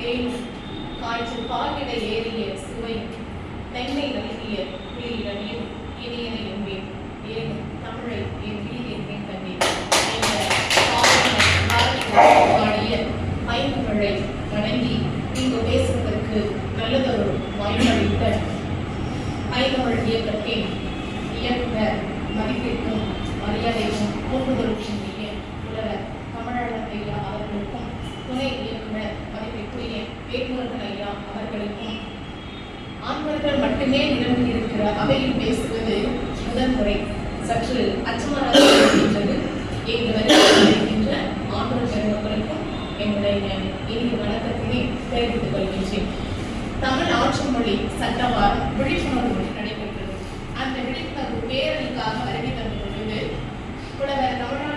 தேனும் காய்ச்சல் பால்விட ஏறிய சுவையும் தென்னை நல்கிய குளிரடியும் இனியன என்பேன். ஏன் தமிழை என் வீடு கண்டேன் என்ற பாரதியார் பாடிய ஐந்தமிழை வணங்கி இங்கு பேசுவதற்கு நல்லதொரு வாய்ப்பளித்த ஐந்தமிழ் இயக்கத்தின் இயக்குனர் மதிப்பிற்கும் மரியாதைக்கும் போக்குவரத்துக்கும் புலவர் தமிழக ஐயா அவர்களுக்கும் துணை இயக்குனர் மதிப்பிற்குரிய வேட்முருகன் ஐயா அவர்களுக்கும் ஆண்மர்கள் மட்டுமே நிரம்பி இருக்கிற அவையில் பேசுவது முதல் முறை. சற்று அச்சமாக இருக்கின்றது. இங்கு வருகின்ற ஆண்கள் பெருமக்களுக்கும் என்னுடைய இனிய வணக்கத்தினை தெரிவித்துக் கொள்கின்றேன். தமிழ் ஆட்சி மொழி சட்டவாரம் விழிப்புணர்வு நடைபெற்றது. அந்த விழிப்புணர்வு பேரணிக்காக வருகை தந்த பொழுது புலவர் தமிழ்நாடன்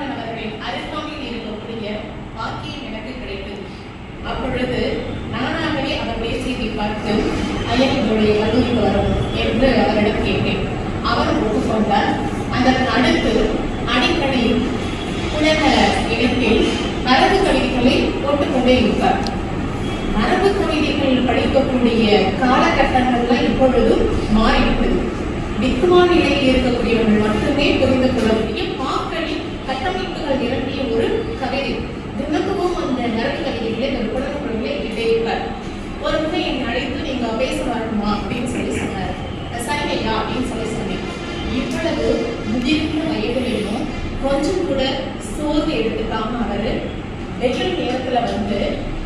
அப்பொழுது நானாகவே அவர் செய்தி பார்த்து ஐயன் என்னுடைய கல்லூரிக்கு வரும் என்று அவரிடம் கேட்டேன். அவர் ஒப்புக்கொண்டார். அதன் அடுத்து அடிக்கடி உலக இணைப்பில் மரபு கவிதைகளை போட்டுக்கொண்டே இருப்பார். மரபு கவிதைகள் படிக்கக்கூடிய காலகட்டங்கள்ல இப்பொழுதும் மாறிவிட்டது. வித்துவான் நிலையில் இருக்கக்கூடியவர்கள் மட்டுமே புரிந்து கொள்ளக்கூடிய பாக்களின் கட்டமைப்புகள் நிரம்பிய ஒரு கவிதை தினத்துவும் அந்த மரபு கவிதைகளை அந்த குழந்தைகளை இடையிருப்பார் ஒரு முறை என்னை அழைத்து நீங்க பேச வரணுமா அப்படின்னு சொல்லி சொன்னார். சரி ஐயா அப்படின்னு சொல்லி சொன்னேன். இவ்வளவு முதிர்ந்த வயதிலையும் கொஞ்சம் கூட சோர்வு எடுத்துக்காம அவரு வெற்றி நேரத்துல வந்து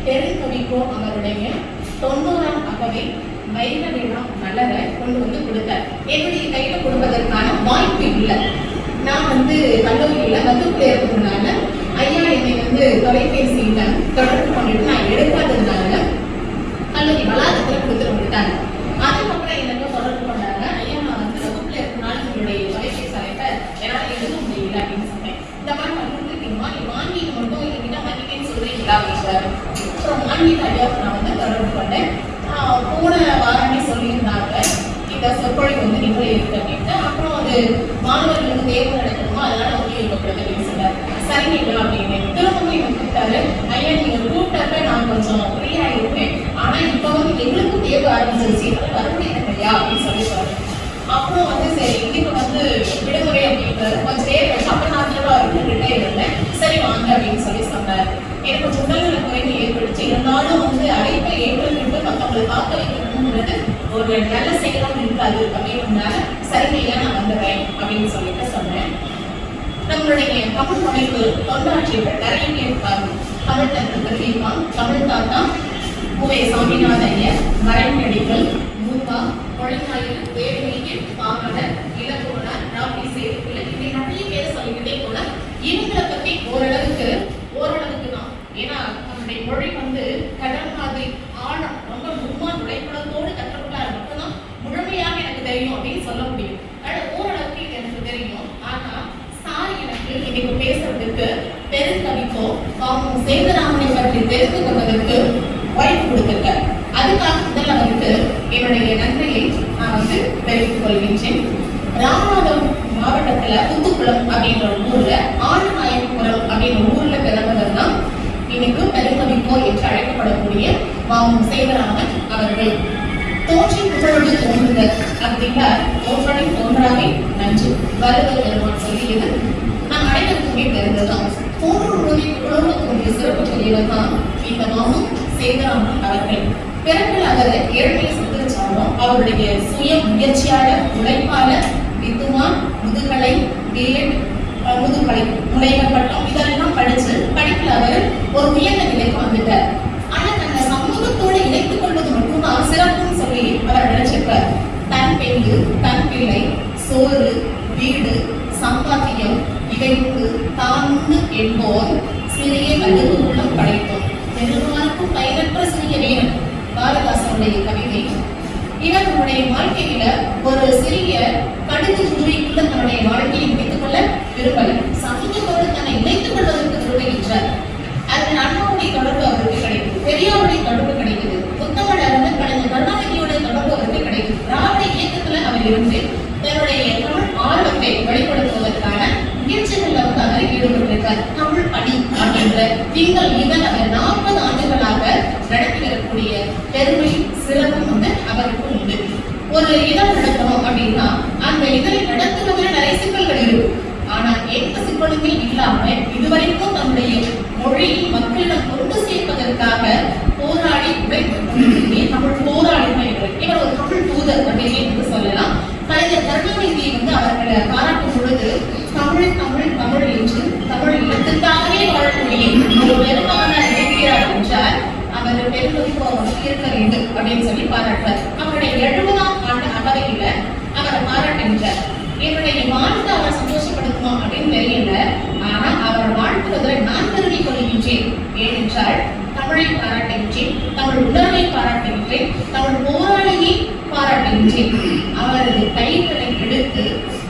பெருங்கவிக்கோ அவருடைய தொண்ணூறாம் அகவை வைர விழா மலர கொண்டு வந்து கொடுத்தார். என்னுடைய கையில கொடுப்பதற்கான வாய்ப்பு இல்லை. நான் வந்து கல்லூரியில் வகுப்புல இருந்ததுனால ஐயா என்னை வந்து தொலைபேசியில் தொடர்பு பண்ணிட்டு நான் எடுக்காததுனால கல்லூரி வளாகத்துல கொடுத்துட்டு வந்துட்டாங்க அதுக்கப்புறம் எனக்கு தொடர்பு கொண்டாங்க. ஐயா நான் வந்து வகுப்புல இருக்கனால உங்களுடைய தொலைபேசி அழைப்ப என்னால எழுத முடியல அப்படின்னு சொன்னேன். இந்த மாதிரி பண்ணிருக்கீங்களா நீ வாங்கிட்டு மட்டும் என்கிட்ட வாங்கிட்டேன்னு சொல்றீங்களா அப்படின்னு அப்புறம் வாங்கிட்டு ஐயாவுக்கு நான் வந்து தொடர்பு கொண்டேன். போன வாரமே சொல்லியிருந்தாங்க. இந்த சொற்பொழிவு வந்து நீங்களே இருக்கு அப்படின்ட்டு அப்புறம் அது மாணவர்களுக்கு தேர்வு நடக்கணுமா அதனால ஒளி இருக்கக்கூடாது அப்படின்னு சொன்னார். சரிங்க அப்படின்னு திரும்பவும் என்ன கூப்பிட்டாரு. ஐயா நீங்க கூப்பிட்டப்ப நான் கொஞ்சம் ஃப்ரீயா இருப்பேன் ஆனா இப்ப வந்து எங்களுக்கும் தேவை ஆரம்பிச்சிருச்சு என்னால வர அப்படின்னு சொல்லி சொன்னேன் அப்புறம் வந்து சரி இன்னைக்கு வந்து விடுமுறை அப்படின்றது கொஞ்சம் நேரம் கழிச்சு அப்ப நான் திரும்ப அவருக்கு ரிட்டையர் இருந்தேன் சரி வாங்க அப்படின்னு சொல்லி சொன்னார். எனக்கு கொஞ்சம் உடல்நல குறைவு ஏற்பட்டுச்சு. இருந்தாலும் வந்து அழைப்பை ஏற்றுக்கிட்டு மற்றவங்களை பார்க்க வைக்கணும்ன்றது ஒரு நல்ல செயலும் இருக்காது அப்படின்னால சரிங்க நான் வந்துடுறேன் அப்படின்னு சொல்லிட்டு சொன்னேன். நம்மளுடைய தமிழ் மொழிக்கு தொண்டாற்றியவர் ways. So, you know, that. அப்படின்னா தோன்றலை தோன்றாமே நன்று. வருதல் பெருமான் சொல்லியது. நம் அனைவருக்குமே தெரிந்ததுதான் தோன்றும் போதே புகழோடு சிறப்பு சொல்லியவர் தான் இந்த மாமு சேதராமன் அவர்கள். பிறப்பில் அவர் ஏழ்மையை சித்தரிச்சாலும் அவருடைய சுய முயற்சியால உழைப்பால வித்துவான் முதுகலை பிஎட் முதுகலை முனைவர் பட்டம் இதெல்லாம் படிச்சு படிப்பில் அவர் ஒரு உயர்ந்த நிலைக்கு தன் தன் பிள்ளை சோறு வீடு சம்பாத்தியம் இவைக்கு தான்னு என்போர் சிறிய கடுகு உள்ளம் படைத்தோம். பெருமானுக்கும் பயனற்ற சிறிய வீரன் பாரதாசனுடைய கவிதை. இவர் உடைய வாழ்க்கையில ஒரு சிறிய கடுகு துணிக்குள்ள தன்னுடைய வாழ்க்கையை முடித்துக் கொள்ள விரும்பல. சமூகத்தோடு தன்னை இணைத்துக் கொள்வதற்கு விரும்புகின்றார் அதில் அண்ணாவுடைய தொடர்பு அவருக்கு கிடைக்குது பெரியாருடைய தொடர்பு கிடைக்குது புத்தமிழ் அறிஞர் கலைஞர் கருணாநிதியோட தொடர்பு அவருக்கு கிடைக்குது திராவிட இயக்கத்துல அவர் இருந்து தன்னுடைய தமிழ் ஆர்வத்தை வெளிப்படுத்துவதற்கான முயற்சிகள்ல வந்து அவர் ஈடுபட்டிருக்கார் தமிழ் பணி அப்படின்ற நீங்கள் இதழ் அவர் நாற்பது ஆண்டுகளாக நடத்தி வரக்கூடிய பெருமை சிறப்பும் வந்து அவருக்கு உண்டு. ஒரு இதழ் நடத்தணும் அப்படின்னா அந்த இதழை நடத்துவதில் நிறைய சிக்கல்கள் இருக்கும் ஆனா எந்த சிக்கலுமே இல்லாம இதுவரைக்கும் தன்னுடைய மொழியை மக்களிடம் கொண்டு சேர்ப்பதற்காக போராடி உழைப்பு தமிழ் போராளிகள் இவர் இவர் ஒரு தமிழ் தூதர் அப்படின்னு வந்து சொல்லலாம் கலைஞர் கருணாநிதி வந்து அவர்களை பாராட்டும் பொழுது தமிழ் தமிழ் தமிழ் என்று தமிழ் இல்லத்துக்காகவே வாழக்கூடிய ஒரு பெருமான இளைஞரார் என்றார் அவர் பெருமதிப்பு அவருக்கு இருக்க வேண்டும் அப்படின்னு சொல்லி பாராட்டார் அவருடைய எழுபதாம் ஆண்டு அகவையில அவரை பாராட்டுகின்றார் என்னுடைய வாழ்த்து அவரை சந்தோஷப்படுத்தணும் அப்படின்னு தெரியல ஆனா அவரை வாழ்த்துவதில் நான் கருதி கொள்கின்றேன் ஏனென்றால் தமிழை பாராட்டுகின்றேன் உடலை பாராட்டுகின்றேன். தமிழ் போராளியை பாராட்டுகின்றேன். அவரது கைகளை எடுத்து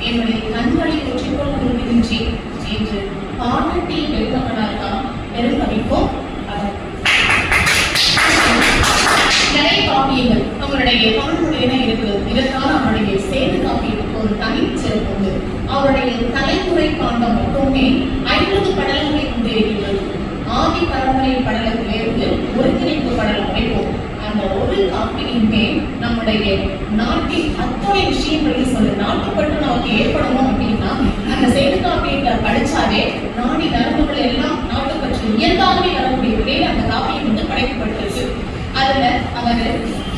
என்னுடைய கண்களை ஒற்றிக்கொள்ள விரும்புகின்றேன் என்று பாராட்டிய பெருமகனார் தான் பெருமதிப்போம் அவர் நிறைய காப்பியங்கள் அவருடைய தமிழ் மொழியில இருக்கு இதற்கான அவருடைய சேது காப்பியத்துக்கு ஒரு தனி சிறப்பு உண்டு அவருடைய தலைமுறை காண்டம் மட்டுமே ஐம்பது படலங்களை கொண்டிருக்கின்றது ஆதி பரம்பரை படலத்திலிருந்து ஒருங்கிணைப்பு படலம் வரைக்கும் அந்த ஒரு காப்பியுமே நம்முடைய நாட்டின் அத்தனை விஷயங்களையும் சொல்லு. நாட்டுப்பட்டு நமக்கு ஏற்படணும் அப்படின்னா அந்த செய்தி காப்பியத்தை படிச்சாலே நாடி நரம்புகள் எல்லாம் நாட்டுப்பற்று இயல்பாகவே வரக்கூடிய வகையில் அந்த காப்பியம் வந்து படைக்கப்பட்டிருக்கு. அதுல அவர்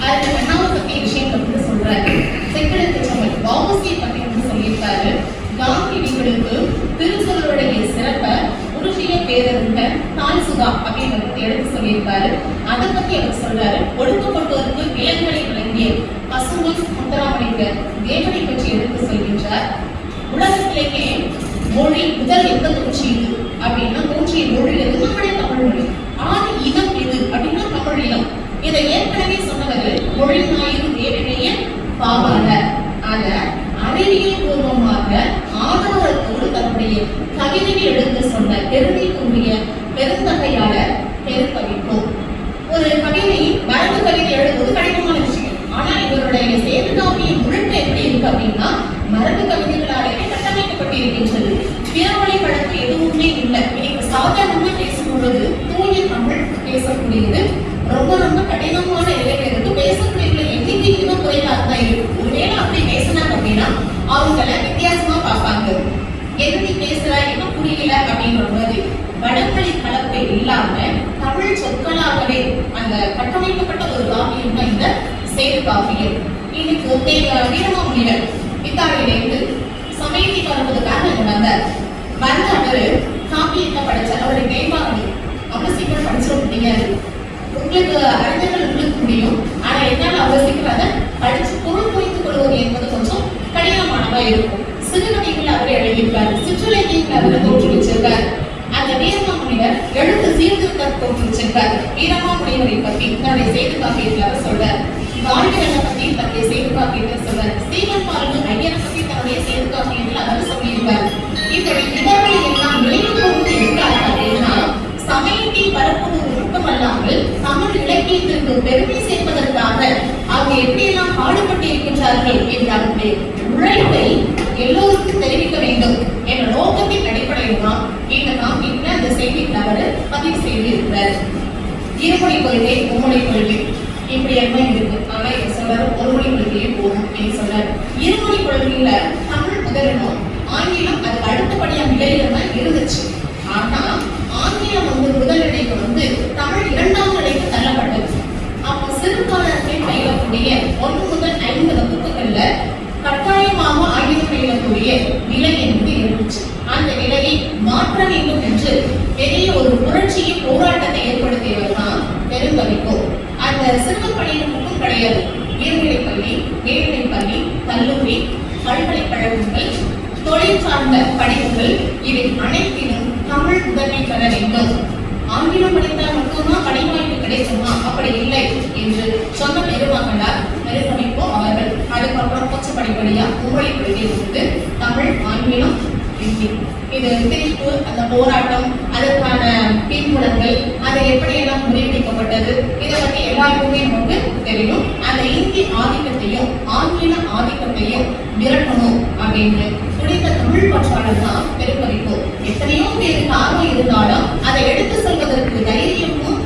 அதுல கண்ணாவை பத்தி விஷயங்கள் வந்து சொல்றாரு செக்கிழக்கு சமல் வாபசியை பத்தி வந்து சொல்லியிருக்காரு காந்தியடிகளுக்கு திருக்குறளுடைய சிறப்பை உருகிய பேரருங்க தாய் சுதா அப்படின்னு வந்து எடுத்து சொல்லியிருக்காரு அதை பத்தி அவர் சொல்றாரு ஒடுக்கப்பட்டோருக்கு இளங்கலை வழங்கிய பசுமை முத்தராமலிங்கர் தேவனை பற்றி எடுத்து சொல்கின்றார் உலகத்திலேயே மொழி முதல் எந்த தோன்றியது அப்படின்னா தோன்றிய மொழி எது நம்முடைய தமிழ் மொழி ஆதி இனம் எது அப்படின்னா தமிழ் இனம் இதை ஏற்கனவே சொன்னவர் மொழி ஞாயிறு தேவனைய பாவாளர் அத அறிவியல் பூர்வமாக ஆதரவத்தோடு தன்னுடைய கவிதையை எடுத்து சொன்ன பெருமைக்குரிய பெருந்தகையாளர் பெருந்தகைக்கும் ஒரு கவிதை மரபு கவிதை எழுதுவது கடினமான விஷயம் ஆனா இவருடைய சேது காப்பியம் முழுக்க எப்படி இருக்கு அப்படின்னா மரபு கவிதைகளாலேயே கட்டமைக்கப்பட்டிருக்கின்றது பிறமொழி பழக்கம் எதுவுமே இல்லை இன்னைக்கு சாதாரணமா பேசும் பொழுது தூய தமிழ் பேசக்கூடியது ரொம்ப ரொம்ப கடினமான நிலையில இருக்கு பேசக்கூடியவங்களை எண்ணிக்கை இன்னும் குறைவாக தான் இருக்கு ஒருவேளை அப்படி பேசினாங்க அப்படின்னா அவங்கள வித்தியாசமா பார்ப்பாங்க என்ன நீ பேசுற என்ன புரியல அப்படின்ற மாதிரி வடமொழி கலப்பை இல்லாம தமிழ் சொற்களாகவே அந்த கட்டமைக்கப்பட்ட ஒரு இந்த சேது காப்பியம் இன்னைக்கு தேவ வீரமாமுனிவர் இத்தாலியிலிருந்து சமயத்தை வருவதற்காக இங்க வந்தார். வந்த அவரு காப்பியத்தை படிச்சார் அவரை மேம்பாடு அவ்வளவு சீக்கிரம் படிச்சிட முடியாது. உங்களுக்கு அறிஞர்கள் உங்களுக்கு முடியும். ஆனா என்னால அவ்வளவு சீக்கிரம் அதை படிச்சு பொருள் புரிந்து கொள்வது என்பது கொஞ்சம் கடினமானதா இருக்கும். சிறுகதைகள் அவர் எழுதியிருக்காரு. சிற்றிலக்கியங்கள் அவர் தோற்றுவிச்சிருக்கார். அந்த வீரமாமுனிவர் எழுத்து சீர்திருத்த தோற்றுவிச்சிருக்கார் வீரமாமுனிவரை பத்தி தன்னுடைய செய்தி காப்பியத்தில் அவர் சொல்றார். வாழ்வியலை பத்தி தன்னுடைய செய்தி காப்பியத்தில் சொல்றார். ஸ்ரீமன் பாருங்க ஐயரை பத்தி தன்னுடைய செய்தி காப்பியத்தில் அவர் சொல்லியிருக்கார் இந்த இதழ்களை எல்லாம் நினைவு கொண்டு இருக்காரு அப்படின்னா சமயத்தை பரப்புவது மட்டுமல்லாமல் தமிழ் இலக்கியத்திற்கு பெருமை சேர்ப்பதற்காக அவங்க எப்படியெல்லாம் பாடுபட்டு இருக்கின்றார்கள் என்ற அவருடைய உழைப்பை எல்லோருக்கும் தெரிவிக்க வேண்டும் என்ற நோக்கத்தின் அடிப்படையில் தான் இந்த செய்தி தவறு பதிவு செய்திருக்கிறார். இருமொழி கொள்கை மும்மொழி கொள்கை. இப்படி என்ன இருக்கு. ஆனா இவர் சொல்றாரு ஒரு மொழி கொள்கையே போகும் அப்படின்னு சொல்றாரு இருமொழி கொள்கையில தமிழ் முதலிடம் ஆங்கிலம் அதுக்கு அடுத்தபடியா நிலையில தான் இருந்துச்சு. ஆனா ஆங்கிலம் வந்து முதலிடைக்கு வந்து தமிழ் இரண்டாம் நிலைக்கு தள்ளப்பட்டது. அப்போ சிறுபான்மை பயிலக்கூடிய ஒன்று முதல் ஐந்து வகுப்புகள்ல கட்டாயமாக ஆங்கிலம் பயிலக்கூடிய நிலை என்பது இருந்துச்சு. அந்த நிலையை மாற்ற வேண்டும் என்று பெரிய ஒரு புரட்சியை போராட்டத்தை ஏற்படுத்தியவர் தான் பெருங்கவிக்கோ அந்த சிறுவர் பள்ளியில் மட்டும் கிடையாது உயர்நிலைப் பள்ளி மேல்நிலைப் பள்ளி கல்லூரி பல்கலைக்கழகங்கள் தொழில் சார்ந்த படிப்புகள் இவை அனைத்திலும் தமிழ் முதன்மை பெற வேண்டும். ஆங்கிலம் படித்தால் மட்டும்தான் பணி வாய்ப்பு கிடைக்குமா? அப்படி இல்லை என்று சொன்ன பெருமகனார் பெருமதிப்போ அவர்கள் அதுக்கப்புறம் கொச்சப்படிப்படியா உங்களை இது சிரிப்பு அந்த போராட்டம் அதற்கான பின்புலங்கள் அதை எப்படியெல்லாம் முறியடிக்கப்பட்டது இதை பற்றி எல்லாருக்குமே நமக்கு தெரியும். அந்த இந்திய ஆதிக்கத்தையும் ஆங்கில ஆதிக்கத்தையும் விரட்டணும் அப்படின்னு துடித்த தமிழ் பற்றாளர் தான் பெருமதிப்பு. எத்தனையோ பேருக்கு ஆர்வம் இருந்தாலும் அதை எடுத்து செல்வதற்கு தைரியமும்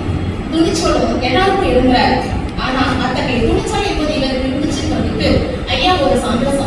துணிச்சலும் எல்லாருக்கும் இருக்கிறார் ஆனா அத்தகைய துணிச்சல் என்பது இவருக்கு இருந்துச்சுங்கிறதுக்கு ஐயா ஒரு சந்தோஷம்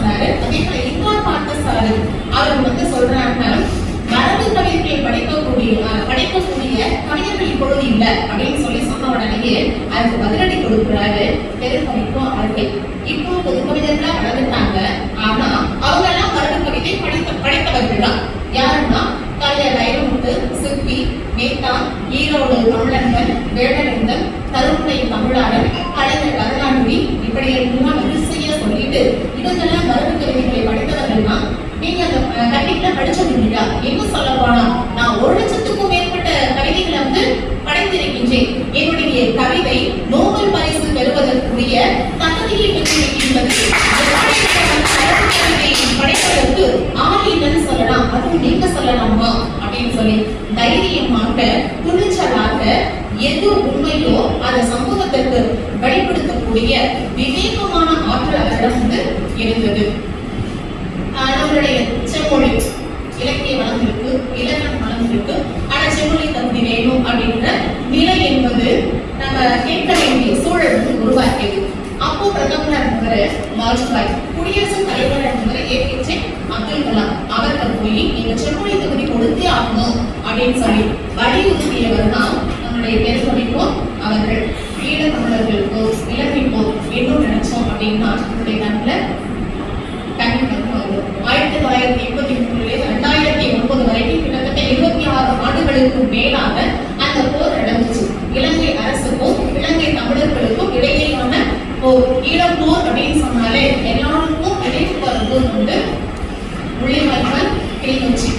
அப்படின்னு சொல்லி சொன்ன உடனே அதுக்கு பதிலடி கொடுக்குறாரு பெருங்கவிக்கும் அருகே இப்போ பொது கவிதர்களா வளர்ந்துட்டாங்க. ஆனா அவங்க எல்லாம் வருட கவிதை படித்த படைத்தவர்கள் தான். யாருன்னா கலைஞர் வைரமுத்து சிற்பி மேத்தா ஈரோடு தமிழன்பன் வேடநந்தன் கருமுனை தமிழாளர் கலைஞர் கருணாநிதி இப்படி எல்லாம் வரிசையா சொல்லிட்டு இவங்கெல்லாம் மரபு கவிதைகளை படித்தவர்கள்னா நீங்க அந்த அஹ், படிச்சது இல்லையா? என்ன சொல்ல போனா நான் ஒரு லட்சத்துக்கும் மேல வருகின்றேன் என்னுடைய கவிதை நோபல் பரிசு பெறுவதற்குரிய தகுதியை பெற்றிருக்கின்றது படைப்பதற்கு ஆள் சொல்லலாம் அதுவும் நீங்க சொல்லலாமா? அப்படின்னு சொல்லி தைரியமாக துணிச்சலாக எது உண்மையோ அதை சமூகத்திற்கு வெளிப்படுத்தக்கூடிய விவேகமான ஆற்றல் அவரிடம் வந்து இருந்தது. ஆஹ் நம்மளுடைய செம்மொழி இலக்கிய வளர்ந்திருக்கு இலக்கணம் வளர்ந்திருக்கு ஆனா செம்மொழி தகுதி வேணும் அப்படின்ற நிலை என்பது நம்ம கேட்க வேண்டிய சூழல் வந்து உருவாக்கியது அப்போ பிரதமர் இருந்தவர் வாஜ்பாய் குடியரசுத் தலைவர் இருந்தவர் ஏபிஜே அப்துல் கலாம் அவர்கள் போய் நீங்க செம்மொழி தொகுதி கொடுத்தே ஆகணும் அப்படின்னு சொல்லி வலியுறுத்தியவர் தான் நம்மளுடைய பெருமதிக்கும் அவர்கள் ஈழ தமிழர்களுக்கோ இலங்கைக்கோ என்ன நினைச்சோம் அப்படின்னா நம்மளுடைய நாட்டில் ஆயிரத்தி தொள்ளாயிரத்தி எண்பத்தி மூணுலேருந்து ரெண்டாயிரத்தி ஒன்பது வரைக்கும் கிட்டத்தட்ட இருபத்தி ஆறு ஆண்டுகளுக்கு மேலாக அந்த போர் நடந்துச்சு இலங்கை அரசுக்கும் இலங்கை தமிழர்களுக்கும் இடையேயான போர் ஈழப்போர் அப்படின்னு சொன்னாலே எல்லாருக்கும் நினைவு வருவது வந்து முள்ளிவாய்க்கால் கிளிநொச்சி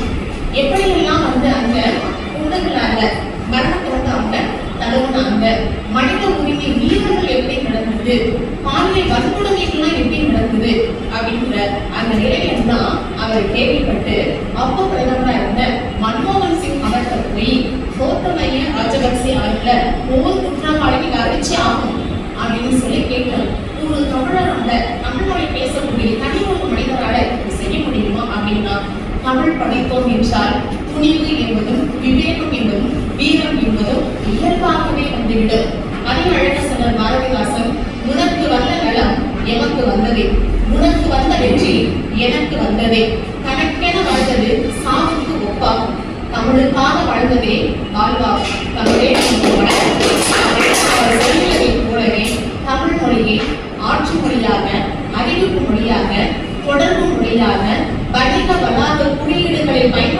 எப்படியெல்லாம் வந்து அங்க குண்டுகளால மரணத்தை வந்து அவங்க தழுவுனாங்க மனித உரிமை மீறல்கள் எப்படி நடந்தது பாலியல் வன்கொடுமைகள்லாம் எப்படி நடந்தது அப்படின்ற அந்த நிலையில தான் அவர் கேள்விப்பட்டு அப்போ பிரதமரா இருந்த மன்மோகன் சிங் அவர்கள் போய் கோத்தமைய ராஜபக்சே அவர்கள ஒவ்வொரு குற்றவாளிக்கு அறிச்சி ஆகும் அப்படின்னு சொல்லி கேட்டார் ஒரு தமிழரால தமிழ் மொழி பேசக்கூடிய தனி ஒரு மனிதரால இது செய்ய முடியுமா அப்படின்னா தமிழ் படித்தோம் என்றால் துணிவு என்பதும் விவேகம் என்பதும் வீரம் என்பதும் இயல்பாகவே வந்துவிடும். அதே அழக சொன்னார் பாரதிதாசன் உனக்கு வந்த நலம் எமக்கு வந்ததே. உனக்கு வந்த வெற்றி எனக்கு வந்ததே. தனக்கென வாழ்ந்தது சாவுக்கு ஒப்பாகும். தமிழுக்காக வாழ்ந்ததே வாழ்வாகும். தமிழே போலவே தமிழ் மொழியை ஆட்சி மொழியாக அறிவிப்பு மொழியாக தொடர்பு மொழியாக வணிக வளாக குறியீடுகளை பயன்படுத்தக்கூடிய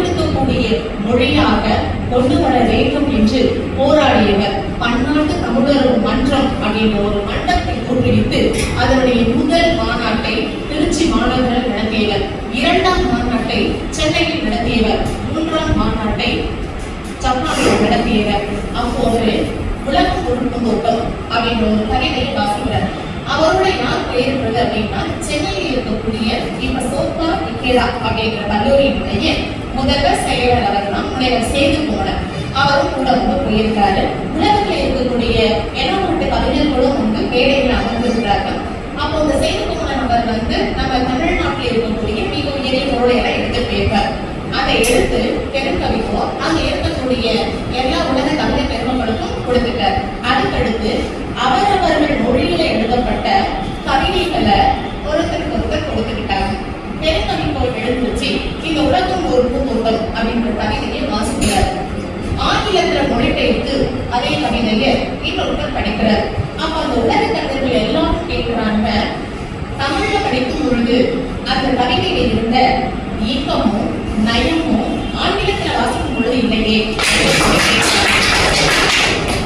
மொழியாக கொண்டு வர வேண்டும் என்று போராடியவர். பன்னாட்டு தமிழர் மன்றம் அப்படின்ற ஒரு மன்றத்தை ஒருங்கிணைத்து அதனுடைய முதல் மாநாட்டை திருச்சி மாநகரில் நடத்தியவர். இரண்டாம் மாநாட்டை சென்னையில் நடத்தியவர். மூன்றாம் மாநாட்டை ஜப்பானில் நடத்தியவர். அப்போது உலகம் ஒரு தோட்டம் அப்படின்ற ஒரு கவிதையை வாசிக்கிறார். அவருடைய யார் பெயர்றது அப்படின்னா சென்னையில் இருக்கக்கூடிய இப்ப சோப்பா இக்கேரா அப்படிங்கிற கல்லூரியினுடைய முதல்வர் செயலர் அவர் தான் முனைவர் சேது போனார் அவரும் கூட வந்து போயிருக்காரு உலகத்தில் இருக்கக்கூடிய எண்ணப்பட்ட கவிஞர்களும் வந்து மேடையில் அமர்ந்திருக்கிறார்கள். அப்போ இந்த செய்தி போன நபர் வந்து நம்ம தமிழ்நாட்டில் இருக்கக்கூடிய மிக உயரிய பொருளையெல்லாம் எடுத்து போயிருக்கார் அதை எடுத்து பெருங்கவிக்கும் அங்கே இருக்கக்கூடிய எல்லா உலக தமிழ் பெருமக்களுக்கும் கொடுத்துட்டார் அதுக்கடுத்து உலகம் ஒரு பூந்தோட்டம் அப்படின்ற கவிதையை வாசிக்கிறார் ஆங்கிலத்துல மொழிபெயர்த்து அதே கவிதையை இன்னொருத்தர் படிக்கிறார் அப்ப அந்த உலக கவிஞர்கள் எல்லாரும் கேட்கிறாங்க தமிழ்ல படிக்கும் பொழுது அந்த கவிதையில இருந்த இயக்கமும் நயமும் ஆங்கிலத்துல வாசிக்கும் பொழுது இல்லையே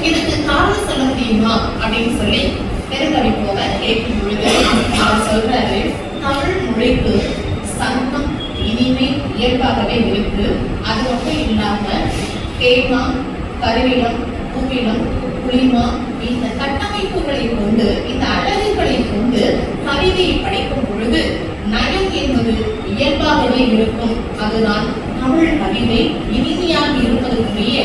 இதுக்கு காரணம் சொல்ல முடியுமா அப்படின்னு சொல்லி பெருங்கவி போக கேட்கும் பொழுது அவர் சொல்றாரு தமிழ் மொழிக்கு சங்கம் இனிமை இயல்பாகவே இருக்கு அது மட்டும் இல்லாம தேமா கருவிடம் பூவிடம் குளிமா இந்த கட்டமைப்புகளை கொண்டு இந்த அழகுகளை கொண்டு கவிதையை படைக்கும் பொழுது நயம் என்பது இயல்பாகவே இருக்கும். அதுதான் தமிழ் கவிதை இனிமையாக இருப்பதற்குரிய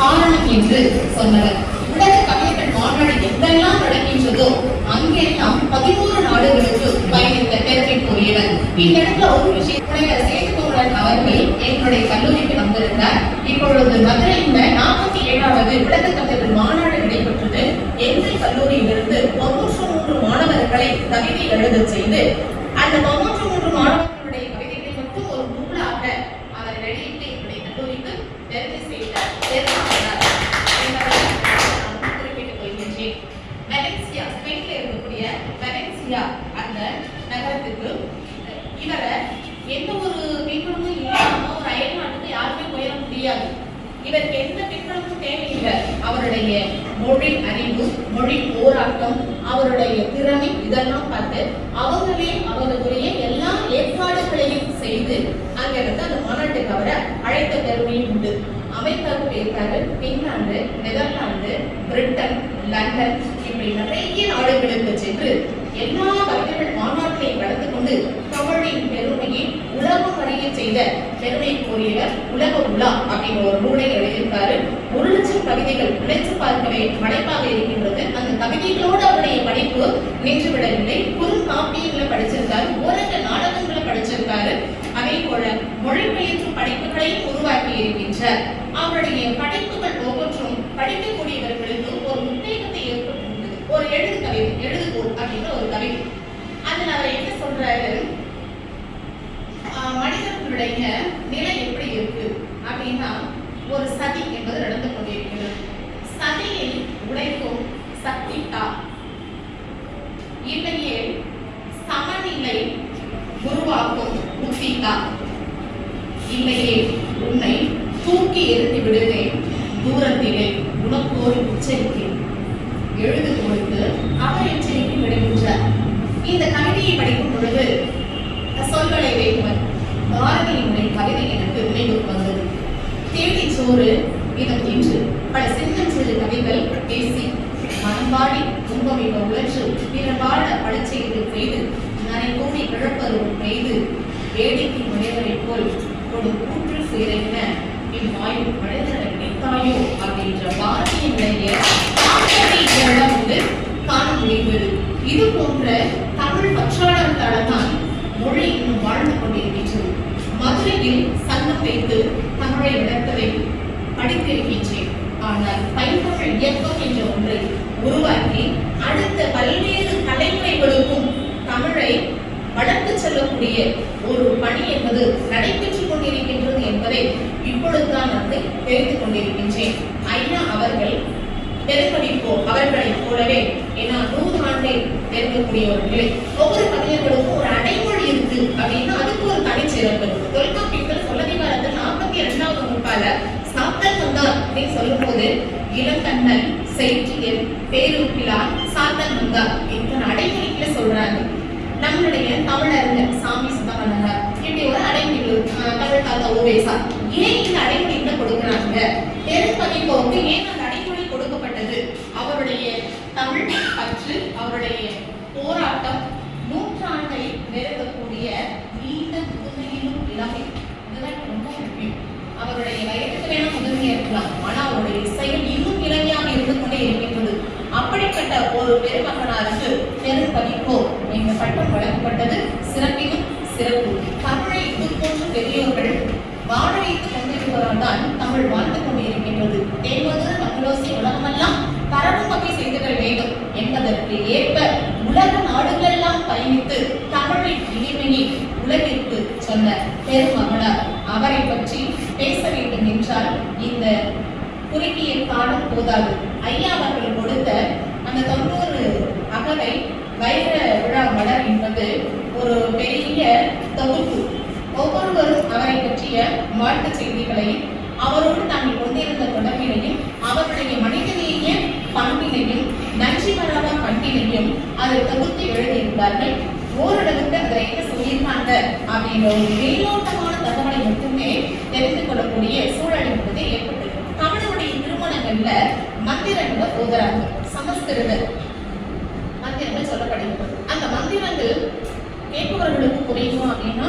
காரணம் என்று சொன்னவர். உலக கவிஞர்கள் மாநாடு எங்கெல்லாம் நடக்கின்றதோ அங்கெல்லாம் பதிமூணு நாடுகளுக்கு பயணித்த பெருமைக்குரியவர் இந்த இடத்துல ஒரு விஷயம் முனைவர் அவர்கள் எங்களுடைய கல்லூரிக்கு வந்திருந்தார். இப்பொழுது மதுரையில் நாற்பத்தி ஏழாவது உலக கவிஞர்கள் மாநாடு நடைபெற்றது. எங்கள் கல்லூரியிலிருந்து தொன்னூற்று மூன்று மாணவர்களை கவிதை எழுதச் செய்து அந்த தொன்னூற்று மூன்று மாணவர்கள் கவிதைகளை மட்டும் ஒரு நூலாக அவர் வெளியிட்டு எங்களுடைய கல்லூரிக்கு பெருமை செய்தார் பெருமானார் என்பவர் மலேசியா அந்த நகரத்துக்கு இவரை எந்த ஒரு பின்புலமும் இல்லாம ஒரு அயல் நாட்டுக்கு யாருமே போயிட முடியாது இவருக்கு எந்த பின்புலமும் தேவையில்லை அவருடைய மொழி அறிவு மொழி போராட்டம் அவருடைய திறமை இதெல்லாம் பார்த்து அவங்களே அவர்களுடைய எல்லா ஏற்பாடுகளையும் செய்து அங்கிருந்து அந்த மாநாட்டுக்கு அவரை அழைத்த பெருமையும் உண்டு. அமெரிக்காவுக்கு போயிருக்காரு பின்லாந்து நெதர்லாந்து பிரிட்டன் லண்டன் இப்படி நிறைய நாடுகளுக்கு சென்று எல்லா கவிஞர்கள் மாநாட்டையும் நடந்து கொண்டு தமிழின் பெருமையை உலகம் அறிய செய்த பெருமை கூறியவர் உலக உலா அப்படிங்கிற ஒரு நூலை எழுதியிருக்காரு. ஒரு லட்சம் கவிதைகள் உழைத்து பார்க்கவே மலைப்பாக இருக்கின்றது. அந்த கவிதைகளோடு அவருடைய படிப்பு நின்றுவிடவில்லை. விடவில்லை குறுங்காப்பியங்களை படிச்சிருக்காரு. ஓரங்க நாடகங்களை படிச்சிருக்காரு. அதே போல மொழிபெயர்ப்பு படைப்புகளையும் உருவாக்கி இருக்கின்றார். அவருடைய படைப்புகள் ஒவ்வொன்றும் படிக்கக்கூடியவர்களுக்கு ஒரு உத்வேகத்தை ஏற்படுத்துகிறது ஒரு எழுது கவிதை எழுதுகோள் அப்படின்ற ஒரு கவிதை அதில் அவர் என்ன சொல்றாரு? மனிதர்களுடைய நிலை எப்படி இருக்கு? அப்படின்னா ஒரு சதி என்பது நடந்து கொண்டிருக்கிறது. சதியை உடைக்கும் சக்தி தா. இல்லையே சமநிலை உருவாக்கும் புத்தி தா. இல்லையே உன்னை தூக்கி எறிந்து விடுவேன். தூரத்திலே உனக்கு ஒரு எச்சரிக்கை எழுது கொடுத்து அவர் எச்சரிக்கை விடுகின்றார். இந்த கவிதையை படிக்கும் பொழுது சொல்களை வைப்பவர் பாரதியினுடைய கவிதை எனக்கு நினைவுக்கு வந்தது. தேடி சோறு இதம் இன்று பல சின்ன சிறு கவிகள் பேசி மனம்பாடி துன்பமிக உழற்று பிற பாட பழச்செய்து செய்து நரை கூடி கிழப்பருவம் பெய்து வேடிக்கை முனைவரை போல் ஒரு கூற்று சீரைன இவ்வாயு மனிதனை நினைத்தாயோ அப்படின்ற பாரதியினுடைய ஆசிரியர்களை வந்து காண முடிந்தது. இது போன்ற தமிழ் பற்றாளர்களால் தான் மொழி இன்னும் வாழ்ந்து கொண்டிருக்கின்றது. மதுரையில் சங்கம் வைத்து தமிழை வளர்த்தவை படித்திருக்கின்றேன். ஆனால் பைந்தமிழ் இயக்கம் என்ற ஒன்றை உருவாக்கி அடுத்த பல்வேறு தலைமுறைகளுக்கும் தமிழை வளர்த்து செல்லக்கூடிய ஒரு பணி என்பது நடைபெற்றுக் கொண்டிருக்கின்றது என்பதை இப்பொழுதுதான் வந்து தெரிந்து கொண்டிருக்கின்றேன். ஐயா அவர்கள் பெருமதிப்போ அவர்களைப் போலவே ஏன்னா நூறு ஆண்டை நெருங்கக்கூடிய ஒவ்வொரு கவிஞர்களுக்கும் ஒரு அடைமொழி இருக்கு அப்படின்னா அதுக்கு ஒரு தனிச்சிறப்பு. வந்தார் அப்படின்னு சொல்லும்போது இளங்கண்ணன் செய்தியல் பேரூக்கிலான் சாத்தல் வந்தார் என்று அடைமொழிகளை சொல்றாங்க நம்மளுடைய தமிழறிஞர் சாமி சுத்தமன்னர் இப்படி ஒரு அடைமொழி தமிழ் தாத்தா ஓவேசா ஏன் இந்த அடைமொழிகளை கொடுக்குறாங்க? பெருங்கவிக்கோவுக்கு ஏன் அந்த அடைமொழி கொடுக்கப்பட்டது? அவருடைய தமிழ் பற்று அவருடைய போராட்டம் நூற்றாண்டை நெருங்கக்கூடிய நீண்ட முதுமையிலும் இளமை இதுதான் ரொம்ப முக்கியம். அவருடைய வயதுக்கு வேணா முதுமையா இருக்கலாம் ஆனா அவருடைய செயல் இன்னும் இளமையாக இருந்து கொண்டே இருக்கின்றது அப்படிப்பட்ட ஒரு பெருமகனாருக்கு பெரும்பதிப்போ இந்த பட்டம் வழங்கப்பட்டது சிறப்பிலும் சிறப்பு. தமிழை இது போன்ற பெரியோர்கள் வாழ வைத்துக் கொண்டிருப்பதால் தான் தமிழ் வாழ்ந்து கொண்டிருக்கின்றது. தேவது மக்களோசி உலகமெல்லாம் பரவும் வகை செய்துகள் வேண்டும் என்பதற்கு ஏற்ப உலக நாடுகளெல்லாம் பயணித்து தமிழின் இனிமையை உலகிற்கு சொன்ன பெருமகனார். அவரை பற்றி பேச வேண்டும் என்றால் இந்த குறுகிய காலம் போதாது. ஐயா அவர்கள் கொடுத்த அந்த தொண்ணூறு அகவை வைர விழா மலர் என்பது ஒரு பெரிய தொகுப்பு. ஒவ்வொருவரும் அவரை பற்றிய வாழ்த்து செய்திகளையும் அவரோடு நாங்கள் கொண்டிருந்த தொடர்பினையும் அவருடைய மனிதநேய பண்பினையும் நன்றி மறாத பண்பினையும் அதை தொகுத்து எழுதியிருந்தார்கள் ஓரளவுக்கு அதில் என்ன சொல்லியிருக்காங்க அப்படின்ற ஒரு மேலோட்டமான தகவலை மட்டுமே தெரிந்து கொள்ளக்கூடிய சூழல் என்பது ஏற்படும் திருமணங்கள்ல மந்திரங்களை ஓதுறாங்க சமஸ்கிருத மந்திரங்கள் சொல்லப்படுகிறது. அந்த மந்திரங்கள் கேட்பவர்களுக்கு புரியுமா அப்படின்னா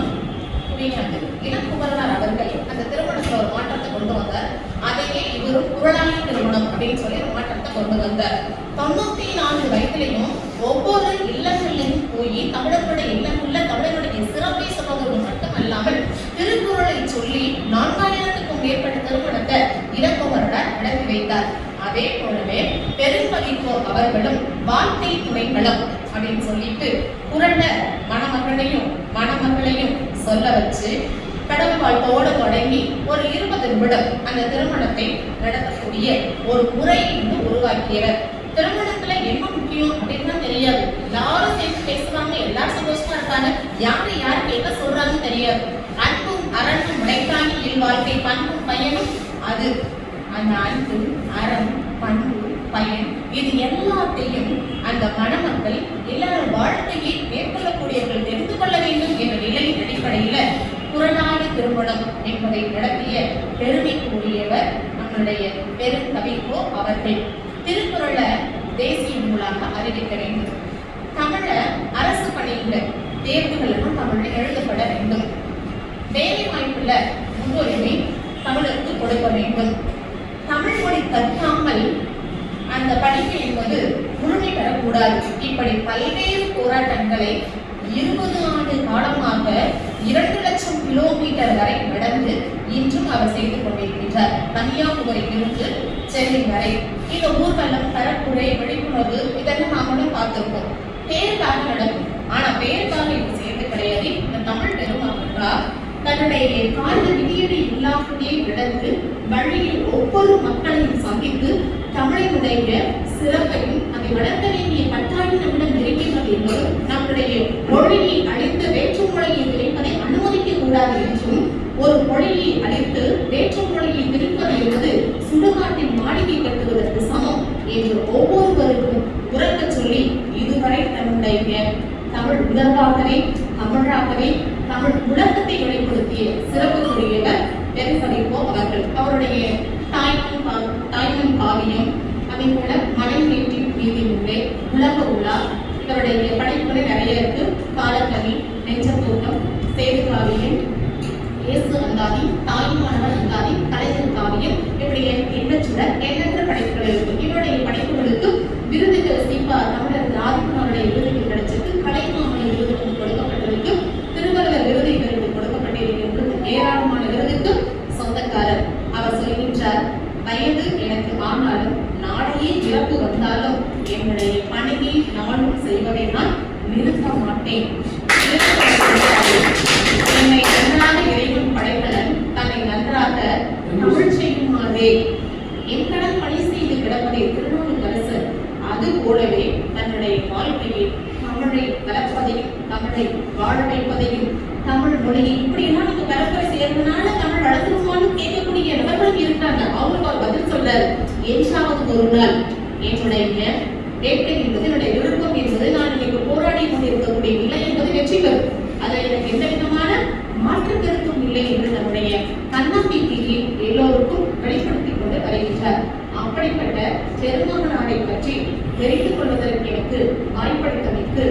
புரியாது. இளங்குமரனார் அவர்கள் அந்த திருமணத்துல ஒரு மாற்றத்தை கொண்டு வந்தார். அதையே இவரும் குரலாய திருமணம் அப்படின்னு சொல்லி ஒரு மாற்றத்தை கொண்டு வந்தார். தொண்ணூத்தி நான்கு வயதிலையும் ஒவ்வொரு இல்லங்களிலும் போய் தமிழர்களுடைய இல்லங்களில் தமிழர்களுடைய சிறப்பை சொல்வதோடு மட்டுமல்லாமல் திருக்குறளை சொல்லி நான்காயிரத்து மேற்பட்ட திருமணத்தை இளங்குமரனார் நடத்தி வைத்தார். அதே போலவே பெரும்பதிப்போ அவர்களும் வாழ்க்கை துணைக்களம் அப்படின்னு சொல்லிட்டு புரண்ட மணமகனையும் மணமகளையும் சொல்ல வச்சு கடவுள் வாழ்த்தோடு தொடங்கி ஒரு இருபது நிமிடம் அந்த திருமணத்தை நடத்தக்கூடிய ஒரு முறையை வந்து உருவாக்கியவர். திருமணத்துல என்ன முக்கியம் அப்படின்னு தெரியாது. எல்லாரும் சேர்ந்து பேசுவாங்க எல்லாரும் சந்தோஷமா இருக்காங்க யாரு யாருக்கு என்ன சொல்றாங்கன்னு தெரியாது. அரண் அரணும் இல் இல்வாழ்க்கை பண்பும் பயனும். அது அந்த அன்பு அறம் பண்பு பயன் இது எல்லாத்தையும் அந்த மணமக்கள் எல்லாரும் வாழ்க்கையை மேற்கொள்ளக்கூடியவர்கள் தெரிந்து கொள்ள வேண்டும் என்ற நிலையின் அடிப்படையில் புறநாடு திருமணம் என்பதை நடத்திய பெருமைக்குரியவர் நம்மளுடைய பெருந்தவிக்கோ அவர்கள். திருக்குறளை தேசிய நூலாக அறிவிக்க வேண்டும் தமிழ அரசு பணியில் தேர்வுகளும் தமிழில் எழுதப்பட வேண்டும். வேலை வாய்ப்புள்ள முன்னுரிமை தமிழுக்கு கொடுக்க வேண்டும். தமிழ் மொழி கற்காமல் அந்த படிப்பு என்பது முழுமை பெறக்கூடாது. இப்படி பல்வேறு போராட்டங்களை இருபது ஆண்டு காலமாக இரண்டு லட்சம் கிலோமீட்டர் வரை நடந்து இன்றும் அவர் செய்து கொண்டிருக்கின்றார். கன்னியாகுமரியிலிருந்து சென்னை வரை. இந்த ஊர்வலம் தரக்குறை விழிப்புணர்வு இதெல்லாம் நாமளும் பார்த்திருக்கோம் பேருக்காக நடக்கும் ஆனா பேருக்காக இது செய்யறது கிடையாது இந்த தமிழ் பெருமக்களா தன்னுடைய கால விதியடி இல்லாமலே நடந்து வழியில் ஒவ்வொரு மக்களையும் சந்தித்து தமிழினுடைய சிறப்பையும் அதை வளர்த்த வேண்டிய கட்டாயம் நம்மிடம் இருக்கிறது என்பதும் நம்முடைய மொழியை அழித்து வேற்று மொழியை திணிப்பதை அனுமதிக்க கூடாது என்றும் ஒரு மொழியை அழித்து வேற்று மொழியை திணிப்பது என்பது சுடுகாட்டில் மாளிகை கட்டுவதற்கு சமம் என்று ஒவ்வொருவருக்கும் உறக்க சொல்லி இதுவரை தன்னுடைய தமிழ் உணர்வாகவே தமிழாகவே தமிழ் உலகத்தை வெளிப்படுத்திய சிறப்புக்குரியவர் பெருங்கடிப்போ அவர்கள். அவருடைய தாய்க்கும் கா- காவியம் அதே போல மலை நீட்டின் நீதி முறை உலக உலா. இவருடைய படைப்புகளை நிறைய இருக்கு. காலக்கவி நெஞ்சத்தோட்டம் சேது காவியம் இயேசு அந்தாதி தாய்மானவர் அந்தாதி கலைஞர் காவியம். இப்படி எண்ணச்சுடர் எண்ணற்ற படைப்புகள் இருக்கும் இவருடைய படைப்புகளுக்கு விருதுகள் சீப்பா தமிழ் இருந்தாலும் என்னுடைய பணியை நானும் செய்வதை நான் நிறுத்த மாட்டேன். என்னை நன்றாக இறைவன் படைத்தலன் தன்னை நன்றாக தமிழ் செய்யுமாறே. என் பணி செய்து கிடப்பதை திருநாவுக்கரசர் அது போலவே தன்னுடைய வாழ்க்கையில் தமிழை வளர்ப்பதையும் தமிழை வாழ வைப்பதையும் தமிழ் மொழியை இப்படியெல்லாம் நீங்க பரப்புரை செய்யறதுனால தமிழ் வளர்ந்துருமான்னு கேட்கக்கூடிய நபர்களும் இருக்காங்க. அவங்களுக்கு அவர் பதில் சொல்றாரு. என்றாவது ஒரு நாள் என்னுடைய வேட்கை என்பது என்னுடைய விருப்பம் என்பது நான் இன்னைக்கு போராடி கொண்டிருக்கக்கூடிய நிலை என்பது வெற்றி பெறும். அதில் எனக்கு எந்த விதமான மாற்று கருத்தும் இல்லை என்று நம்முடைய தன்னம்பிக்கையை எல்லோருக்கும் வெளிப்படுத்திக் கொண்டு வருகின்றார். அப்படிப்பட்ட பெருமகனாரை பற்றி தெரிந்து கொள்வதற்கு எனக்கு வாய்ப்பளித்தமைக்கு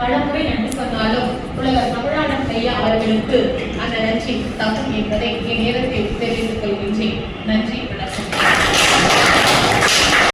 பலமுறை நன்றி சொன்னாலும் உலக தமிழான ஐயா அவர்களுக்கு அந்த நன்றி தகும் என்பதை என் நேரத்தில் தெரிவித்துக்